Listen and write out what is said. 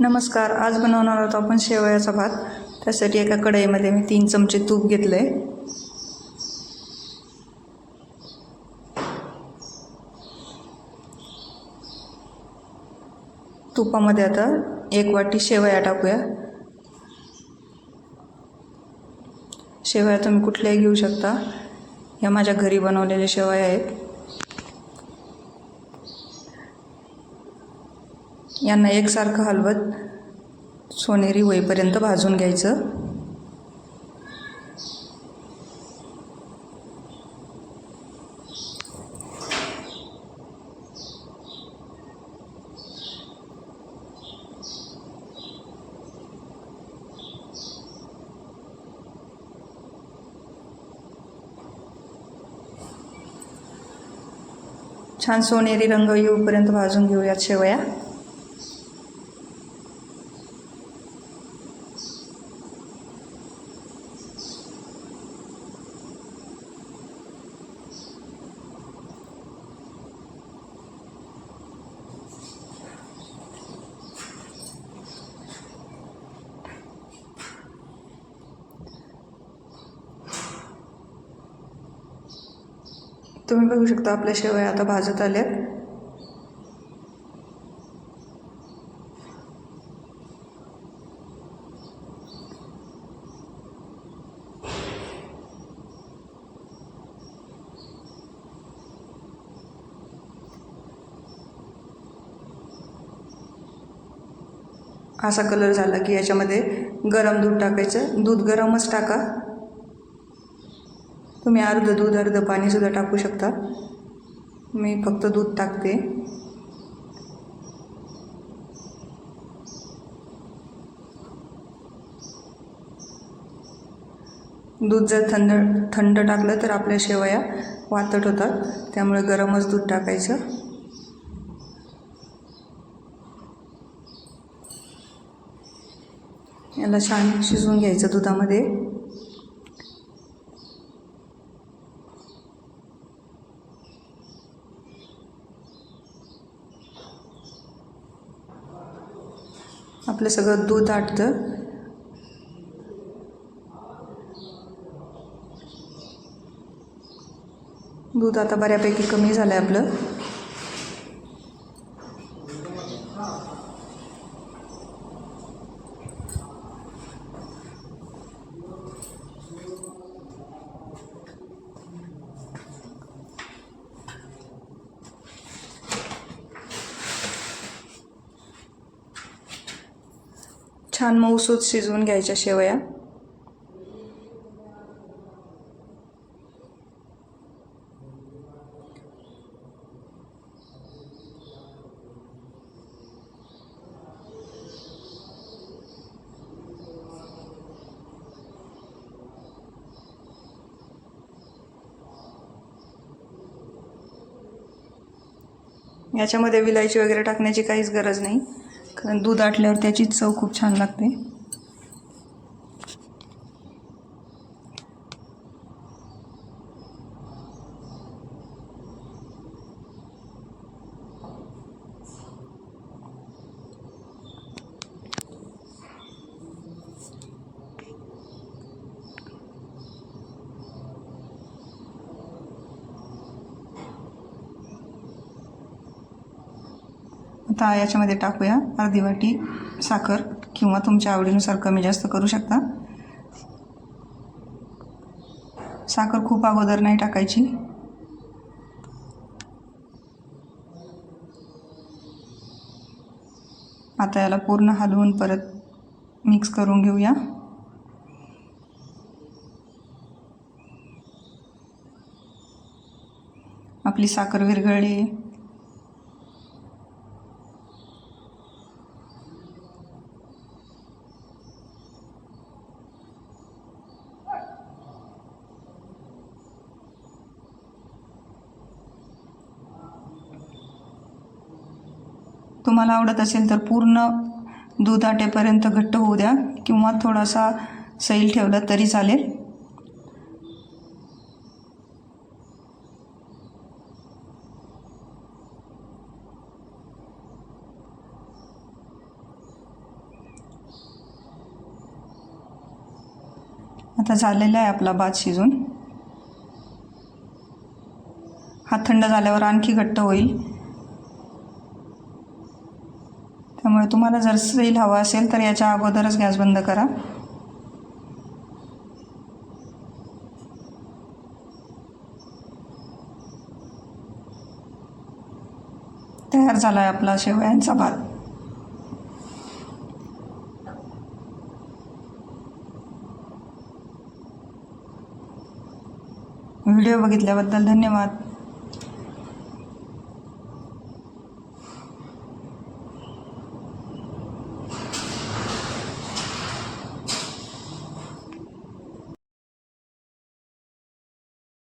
नमस्कार आज बनवणार आहोत आपण शेवयाचा भात. त्यासाठी एका कढईमध्ये मी तीन चमचे तूप घेतलं आहे तुपामध्ये आता एक वाटी शेवया टाकूया. शेवया तुम्ही कुठल्याही घेऊ शकता. या माझ्या घरी बनवलेल्या शेवया आहेत. यांना एकसारखं हलवत सोनेरी होईपर्यंत भाजून घ्यायचं. छान सोनेरी रंग येऊपर्यंत भाजून घेऊयात शेवया. तुम्ही बघू शकता आपल्या शेवया आता भाजत आल्या असा कलर झाला की याच्यामध्ये गरम दूध टाकायचं. दूध गरमच टाका. तुम्ही अर्ध दूध अर्ध पाणीसुद्धा टाकू शकता. मी फक्त दूध टाकते. दूध जर थंड थंड टाकलं तर आपल्या शेवया वातट होतात. त्यामुळे गरमच दूध टाकायचं. याला छान शिजवून घ्यायचं दुधामध्ये. आपलं सगळं दूध आटतं. दूध आता बऱ्यापैकी कमी झालं आहे आपलं. छान मऊसूत शिजवून घ्यायच्या शेवया. याच्यामध्ये विलायची वगैरे टाकण्याची काहीच गरज नाही. दूध आटल्यावर त्याची चव खूप छान लागते. आता याच्यामध्ये टाकूया अर्धी वाटी साखर किंवा तुमच्या आवडीनुसार कमी जास्त करू शकता. साखर खूप अगोदर नाही टाकायची. आता याला पूर्ण हलवून परत मिक्स करून घेऊया. आपली साखर विरघळली. तुम्हाला आवडत असेल तर पूर्ण दूध आटेपर्यंत घट्ट होऊ द्या किंवा थोडासा सैल ठेवला तरी चालेल. आता झालेला आहे आपला भात शिजून. हा थंड झाल्यावर आणखी घट्ट होईल. तुम्हाला जर सील हवा असेल तर याच्या अगोदरच गॅस बंद करा. तयार झाला आहे आपला शेवयांचा भात. व्हिडिओ बघितल्याबद्दल धन्यवाद.